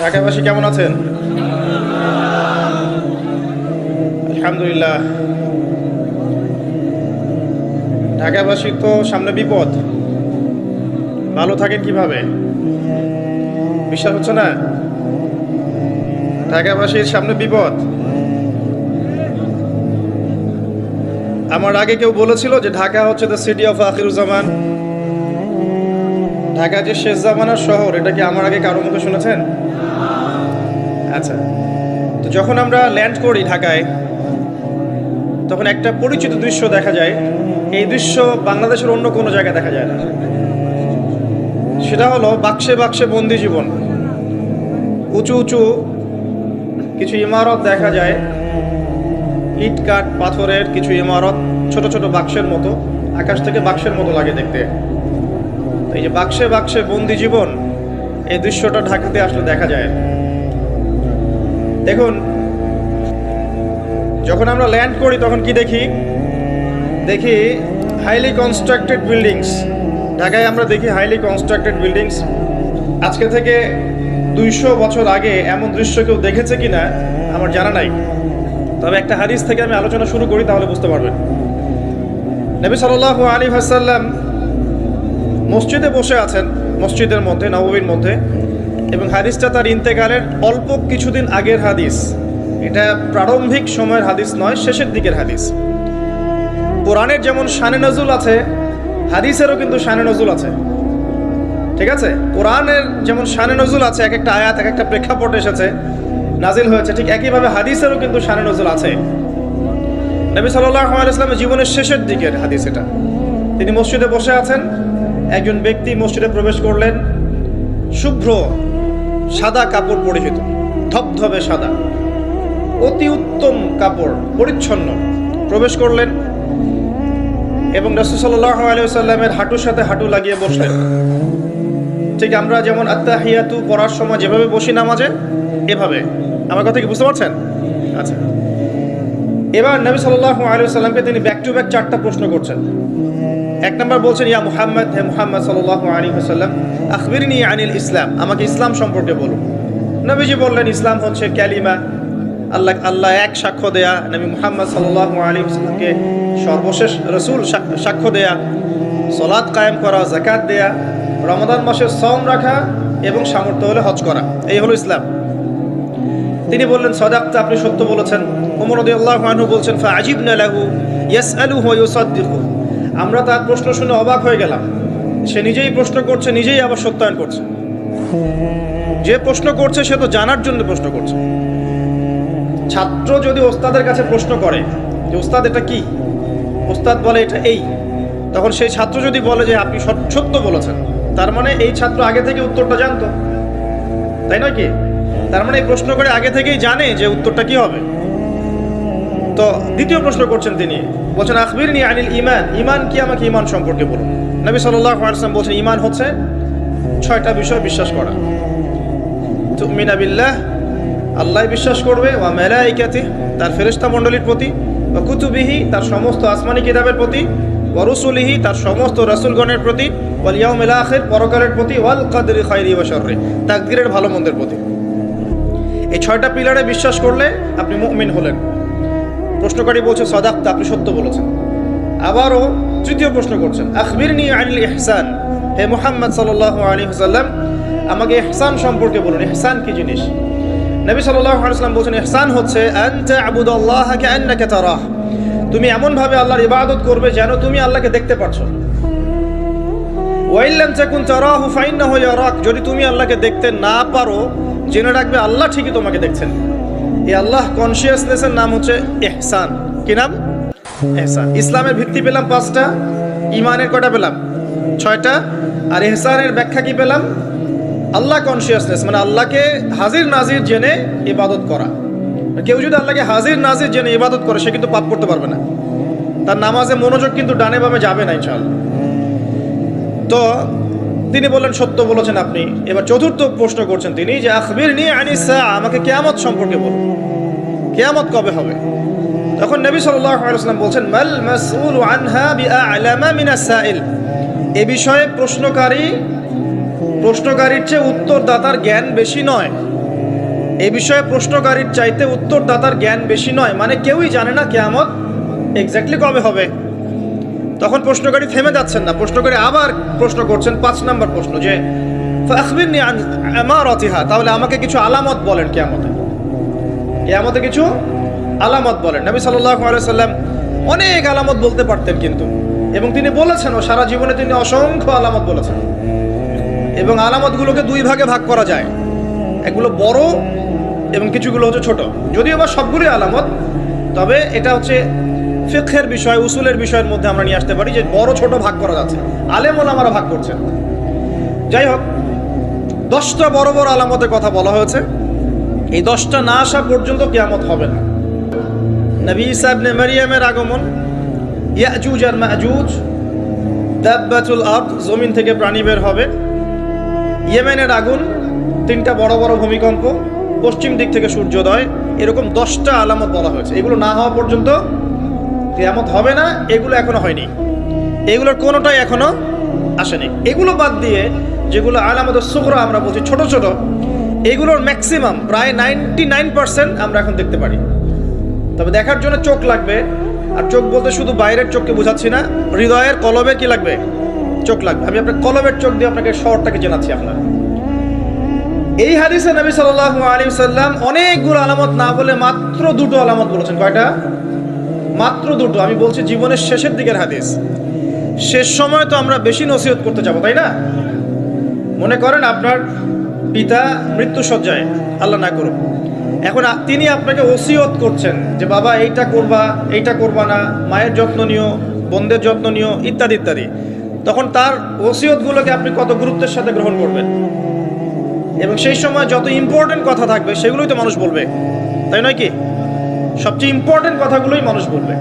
ঢাকাবাসী কেমন আছেন? আলহামদুলিল্লাহ। ঢাকাবাসী তো সামনে বিপদ। ভালো থাকেন কীভাবে? বিশ্বাস হচ্ছে না? ঢাকাবাসীর সামনে বিপদ। আমার আগে কেউ বলেছিল যে ঢাকা হচ্ছে দ্য সিটি অফ আখিরুজ্জামান। ঢাকা যে শেষ জামানার শহর, এটা কি আমার আগে কারও মুখে শুনেছেন? আচ্ছা। তো যখন আমরা ল্যান্ড করি ঢাকায়, তখন একটা পরিচিত দৃশ্য দেখা যায়। এই দৃশ্য বাংলাদেশের অন্য কোনো জায়গায় দেখা যায় না। সেটা হলো বাক্সে বাক্সে বন্দি জীবন। উঁচু উঁচু কিছু ইমারত দেখা যায়। ইট কাঠ, পাথরের কিছু ইমারত, ছোট ছোট বাক্সের মতো, আকাশ থেকে বাক্সের মতো লাগে দেখতে। এই যে বাক্সে বাক্সে বন্দি জীবন, এই দৃশ্যটা ঢাকাতে আসলে দেখা যায়। দেখুন, যখন আমরা ল্যান্ড করি, তখন কি দেখি? দেখি হাইলি কনস্ট্রাক্টেড বিল্ডিংস ঢাকায় আমরা দেখি হাইলি কনস্ট্রাক্টেড বিল্ডিংস আজকে থেকে দুইশো বছর আগে এমন দৃশ্য কেউ দেখেছে কিনা, আমার জানা নাই। তবে একটা হাদিস থেকে আমি আলোচনা শুরু করি, তাহলে বুঝতে পারবেন। নবী সাল্লাল্লাহু আলী হাসাল্লাম মসজিদে বসে আছেন, মসজিদের মধ্যে, নববীর মধ্যে। এবং হাদিসটা তার ইন্তেকালের অল্প কিছুদিন আগের হাদিস। এটা প্রারম্ভিক সময়ের হাদিস নয়, শেষের দিকের হাদিস। কোরআনের যেমন শানে নজুল আছে, হাদিসেরও কিন্তু শানে নজুল আছে। ঠিক আছে? কোরআনের যেমন শানে নজুল আছে, এক একটা আয়াত, এক একটা প্রেক্ষাপট এসেছে, নাজিল হয়েছে, ঠিক একইভাবে হাদিসেরও কিন্তু শানে নজুল আছে। নবী সাল্লাহ ইসলামের জীবনের শেষের দিকের হাদিস এটা। তিনি মসজিদে বসে আছেন, একজন ব্যক্তি মসজিদে প্রবেশ করলেন, শুভ্র সাদা কাপড় পরিহিত, ধবধবে সাদা। অতি উত্তম কাপড়, পরিচ্ছন্ন। প্রবেশ করলেন এবং রসুসাল্লাহ আলিয়াল্লামের হাঁটুর সাথে হাঁটু লাগিয়ে বসলেন। ঠিক আমরা যেমন আত্মাহিয়াতু পড়ার সময় যেভাবে বসি নামাজে, এভাবে। আমার কথা কি বুঝতে পারছেন? আচ্ছা। এবার নবী সাল্লাহ আলিয়া সাল্লামকে তিনি ব্যাক টু ব্যাক চারটা প্রশ্ন করছেন। এক নম্বর বলছেন, ইয়া মুহাম্মদ, হে মুহাম্মদ সাল্লাহ আলী হাসাল্লাম আখবিরনি আনিল ইসলাম। আমাকে ইসলাম সম্পর্কে বলুন। নবীজি বললেন, ইসলাম হচ্ছে ক্যালিমা, আল্লাহ আল্লাহ এক সাক্ষ্য দেয়া, নবী মুহাম্মদ সাল্লাহ আলী সাল্লামকে সর্বশেষ রসুল সাক্ষ্য দেয়া সলাদ কায়েম করা জাকাত দেয়া রমাদান মাসে সম রাখা এবং সামর্থ্য হলে হজ করা। এই হলো ইসলাম। তিনি বললেন, সদাক্তা, আপনি সত্য বলেছেন। ওমর আল্লাহ বলছেন ফা আজিব লাহু ইয়াস আলু হয়ুসাদ্দিকু আমরা তার প্রশ্ন শুনে অবাক হয়ে গেলাম। সে নিজেই প্রশ্ন করছে, নিজেই আবার সত্যায়ন করছে। যে প্রশ্ন করছে, সে তো জানার জন্য প্রশ্ন করছে। ছাত্র যদি ওস্তাদের কাছে প্রশ্ন করে যে, ওস্তাদ, এটা কি? ওস্তাদ বলে, এটা এই। তখন সেই ছাত্র যদি বলে যে, আপনি সত্য বলেছেন। তার মানে এই ছাত্র আগে থেকে উত্তরটা জানতো। তাই নয় কি? তার মানে এই প্রশ্ন করে আগে থেকেই জানে যে, উত্তরটা কি হবে। তো দ্বিতীয় প্রশ্ন করছেন তিনি। বলছেন আখবির নি আনিল ইমান ইমান কি আমাকে ইমান সম্পর্কে বলুন? নবী সাল্লাহ আলসালাম বলছেন ইমান হচ্ছে ছয়টা বিষয় বিশ্বাস করা। তুমিনা বিল্লাহ, আল্লাহ বিশ্বাস করবে, ওয়া মেলাইকাতি, তার ফেরেস্তা মণ্ডলীর প্রতি বা কুতুবিহি, তার সমস্ত আসমানি কিতাবের প্রতি ওয়ারুসুলিহি তার সমস্ত রাসুলগণের প্রতি, ওয়াল ইয়াউম আখির, পরকালের প্রতি, ওয়াল কাদরি খাইরি ওয়া শাররি, তাকদিরের ভালো মন্দের প্রতি। এই ছয়টা পিলারে বিশ্বাস করলে আপনি মুমিন হলেন। প্রশ্নকারী বলছে, সদাক্তা, আপনি সত্য বলেছেন। আবারও তৃতীয় প্রশ্ন করছেন আখবির নি আনিল ইহসান। হে মোহাম্মদ সাল্লাহ আলী হাসাল্লাম আমাকে ইহসান সম্পর্কে বলুন, ইহসান কি জিনিস? নবী সাল্লাহ আলাইসলাম বলছেন, ইহসান হচ্ছে তারাহ। তুমি এমনভাবে আল্লাহর ইবাদত করবে যেন তুমি আল্লাহকে দেখতে পারছ। ওয়াইল্লাম চাকুন তারাহু, ফাইন্নাহু ইয়ারাক। যদি তুমি আল্লাহকে দেখতে না পারো, জেনে রাখবে আল্লাহ ঠিকই তোমাকে দেখছেন। এই আল্লাহ কনসিয়াসনেসের নাম হচ্ছে এহসান কি নাম? এহসান ইসলামের ভিত্তি পেলাম পাঁচটা ইমানের কটা পেলাম? ছয়টা। আর এহসানের ব্যাখ্যা কি পেলাম? আল্লাহ কনসিয়াসনেস মানে আল্লাহকে হাজির নাজির জেনে ইবাদত করা। কেউ যদি আল্লাহকে হাজির নাজির জেনে ইবাদত করে, সে কিন্তু পাপ করতে পারবে না। তার নামাজে মনোযোগ কিন্তু ডানে বামে যাবে না, ইনশাআল্লাহ। তো তিনি বললেন, সত্য বলেছেন আপনি। এবার চতুর্থ প্রশ্ন করছেন তিনি যে আখবির নিয়ে আনিসা আমাকে কেয়ামত সম্পর্কে বলুন। কেয়ামত কবে হবে? তখন নবী সাল্লাম বলছেন, মাল মাসউল আনহা বিআলামা মিনাস সাইল এ বিষয়ে প্রশ্নকারী, প্রশ্নকারীর চেয়ে উত্তরদাতার জ্ঞান বেশি নয়। এই বিষয়ে প্রশ্নকারীর চাইতে উত্তরদাতার জ্ঞান বেশি নয়। মানে কেউই জানে না কেয়ামত এক্স্যাক্টলি কবে হবে। তখন প্রশ্নকারী থেমে যাচ্ছেন না। প্রশ্নকারী আবার প্রশ্ন করছেন, পাঁচ নাম্বার প্রশ্ন যে তাহলে আমাকে কিছু আলামত বলেন কেয়ামতে। কেয়ামতে কিছু আলামত বলেন। নবী সাল্লাম অনেক আলামত বলতে পারতেন কিন্তু। এবং তিনি বলেছেন, ও সারা জীবনে তিনি অসংখ্য আলামত বলেছেন। এবং আলামতগুলোকে দুই ভাগে ভাগ করা যায়। এগুলো বড় এবং কিছুগুলো হচ্ছে ছোট। যদিও বা সবগুলোই আলামত, তবে এটা হচ্ছে ফিকহের বিষয়, উসুলের বিষয়ের মধ্যে আমরা নিয়ে আসতে পারি যে বড় ছোট ভাগ করা যাচ্ছে আলেমন আমরা ভাগ করছেন। যাই হোক, দশটা বড় বড় আলামতের কথা বলা হয়েছে। এই দশটা না আসা পর্যন্ত কেয়ামত হবে না। নবী ইসাবনে মারিয়ামের আগমন, ইয়াজুজ আর মাজুজ, দাব্বাতুল আর্দ জমিন থেকে প্রাণী বের হবে। ইয়েমেনের আগুন, তিনটা বড় বড় ভূমিকম্প, পশ্চিম দিক থেকে সূর্যোদয়, এরকম দশটা আলামত বলা হয়েছে। এগুলো না হওয়া পর্যন্ত কেয়ামত হবে না, এগুলো এখনও হয়নি। এগুলোর কোনোটাই এখনও আসেনি। এগুলো বাদ দিয়ে যেগুলো আলামত সুগরা আমরা বলছি ছোট ছোট, এগুলোর ম্যাক্সিমাম প্রায় নাইনটি নাইন পার্সেন্ট আমরা এখন দেখতে পারি। তবে দেখার জন্য চোখ লাগবে, আর চোখ বলতে শুধু বাইরের চোখকে বোঝাচ্ছি না, হৃদয়ের কলবে কি লাগবে? চোখ লাগবে। আমি আপনার কলবের চোখ দিয়ে আপনাকে শহরটাকে জানাচ্ছি আপনার এই হাদিসে নবী সাল্লাল্লাহু আলাইহি সাল্লাম অনেকগুলো আলামত না বলে মাত্র দুটো আলামত বলেছেন। কয়টা? মাত্র দুটো, আমি বলছি জীবনের শেষের দিকের হাদিস। শেষ সময় তো আমরা বেশি নসিহত করতে যাব, তাই না? মনে করেন আপনার পিতা মৃত্যু সজ্জায় আল্লাহ না করুন এখন তিনি আপনাকে ওসিয়ত করছেন যে, বাবা, এইটা করবা এইটা করবা না, মায়ের যত্ন নিও, বোনদের যত্ন নিও, ইত্যাদি ইত্যাদি। তখন তার ওসিয়তগুলোকে আপনি কত গুরুত্বের সাথে গ্রহণ করবেন? এবং সেই সময় যত ইম্পর্টেন্ট কথা থাকবে, সেগুলোই তো মানুষ বলবে। তাই নয় কি? সবচেয়ে ইম্পর্টেন্ট কথাগুলোই মানুষ বলবে।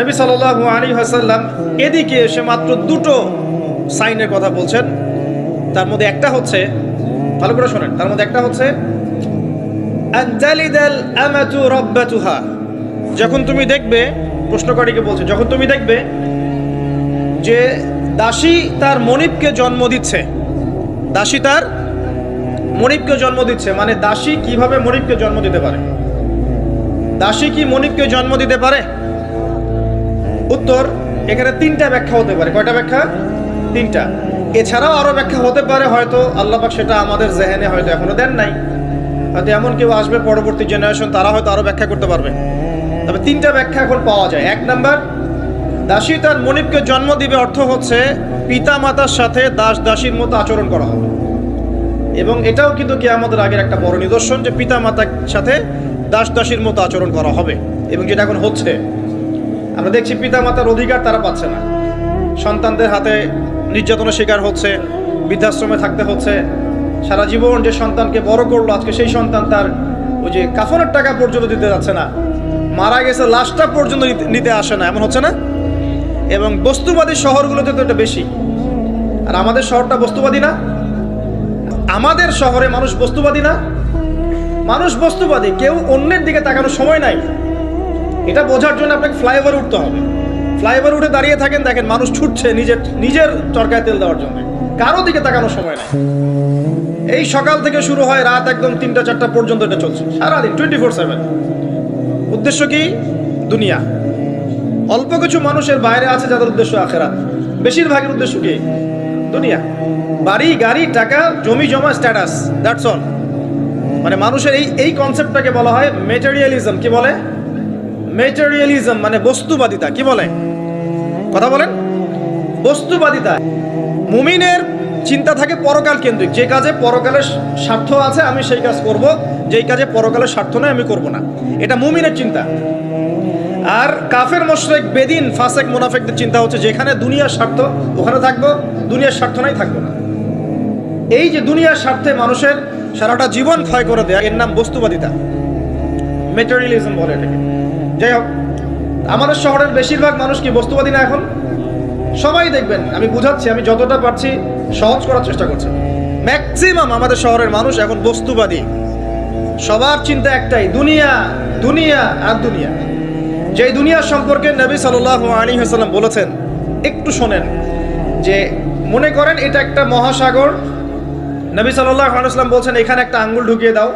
নবী সাল্লাল্লাহু আলাইহি ওয়াসাল্লাম এদিকে এসে মাত্র দুটো সাইনের কথা বলছেন। তার মধ্যে একটা হচ্ছে, ভালো করে শোনেন, তার মধ্যে একটা হচ্ছে যখন তুমি দেখবে প্রশ্নকারীকে বলছে, যখন তুমি দেখবে যে দাসী তার মনিবকে জন্ম দিচ্ছে। দাসী তার মনিবকে জন্ম দিচ্ছে মানে দাসী কীভাবে মনিবকে জন্ম দিতে পারে? দাসী কি মনিবকে জন্ম দিতে পারে? উত্তর, এখানে তিনটা ব্যাখ্যা হতে পারে। কয়টা ব্যাখ্যা? তিনটা। এছাড়াও আরও ব্যাখ্যা হতে পারে হয়তো, আল্লাপাক সেটা আমাদের জেহেনে হয়তো এখনও দেন নাই। হয়তো এমন কেউ আসবে পরবর্তী জেনারেশন তারা হয়তো আরও ব্যাখ্যা করতে পারবে। তবে তিনটা ব্যাখ্যা এখন পাওয়া যায়। এক নাম্বার, দাসী তার মনিবকে জন্ম দিবে অর্থ হচ্ছে পিতা মাতার সাথে দাস দাসীর মতো আচরণ করা হবে। এবং এটাও কিন্তু কিয়ামতের আগের একটা বড় নিদর্শন যে পিতা মাতার সাথে দাস দাসীর মতো আচরণ করা হবে। এবং যেটা এখন হচ্ছে, আমরা দেখছি পিতা মাতার অধিকার তারা পাচ্ছে না। সন্তানদের হাতে নির্যাতনের শিকার হচ্ছে, বৃদ্ধাশ্রমে থাকতে হচ্ছে। সারা জীবন যে সন্তানকে বড় করল, আজকে সেই সন্তান তার ওই যে কাফনের টাকা পর্যন্ত দিতে যাচ্ছে না। মারা গেছে, লাশটা পর্যন্ত নিতে- আসে না। এমন হচ্ছে না? এবং বস্তুবাদী শহরগুলোতে তো এটা বেশি। আর আমাদের শহরটা বস্তুবাদী না? আমাদের শহরে মানুষ বস্তুবাদী না? মানুষ বস্তুবাদী, কেউ অন্যের দিকে তাকানোর সময় নাই। এটা বোঝার জন্য আপনাকে ফ্লাইওভার উঠতে হবে। ফ্লাইওভার উঠে দাঁড়িয়ে থাকেন, দেখেন মানুষ ছুটছে নিজের নিজের চরকায় তেল দেওয়ার জন্য। কারও দিকে তাকানোর সময় নাই। এই সকাল থেকে শুরু হয় রাত একদম তিনটা, চারটা পর্যন্ত এটা চলছে, সারাদিন টোয়েন্টি ফোর সেভেন উদ্দেশ্য কি? দুনিয়া। অল্প কিছু মানুষের বাইরে আছে যাদের উদ্দেশ্য আখেরাত। বেশিরভাগের উদ্দেশ্য কি? দুনিয়া। বাড়ি, গাড়ি, টাকা, জমি, জমা স্ট্যাটাস দ্যাটস অল মানে মানুষের এই এই কনসেপ্টটাকে বলা হয় মেটেরিয়ালিজম কি বলে? মেটেরিয়ালিজম মানে বস্তুবাদিতা। কি বলে? কথা বলেন। বস্তুবাদিতা। মুমিনের চিন্তা থাকে পরকাল কেন্দ্রিক। যে কাজে পরকালের স্বার্থ আছে, আমি সেই কাজ করব। যেই কাজে পরকালের স্বার্থ নয় আমি করব না। এটা মুমিনের চিন্তা। আর কাফের, মোশরেক, বেদিন, ফাসেক, মুনাফেকদের চিন্তা হচ্ছে যেখানে দুনিয়ার স্বার্থ, ওখানে থাকব, দুনিয়ার স্বার্থ নাই, থাকব না। এই যে দুনিয়ার স্বার্থে মানুষের সারাটা জীবন ক্ষয় করে দেয়া। এর নাম বস্তুবাদিতা। মেটেরিয়ালিজম বলে এটাকে। যাই হোক, আমাদের শহরের বেশিরভাগ মানুষ কি বস্তুবাদী না এখন? সবাই দেখবেন, আমি বুঝাচ্ছি, আমি যতটা পারছি সহজ করার চেষ্টা করছি। ম্যাক্সিমাম আমাদের শহরের মানুষ এখন বস্তুবাদী। সবার চিন্তা একটাই, দুনিয়া দুনিয়া আর দুনিয়া। যেই দুনিয়া সম্পর্কে নবী সাল্লাহ আলী হাসাল্লাম বলেছেন, একটু শোনেন যে, মনে করেন এটা একটা মহাসাগর নবী সাল্লাহ আসলাম বলছেন এখানে একটা আঙ্গুল ঢুকিয়ে দাও।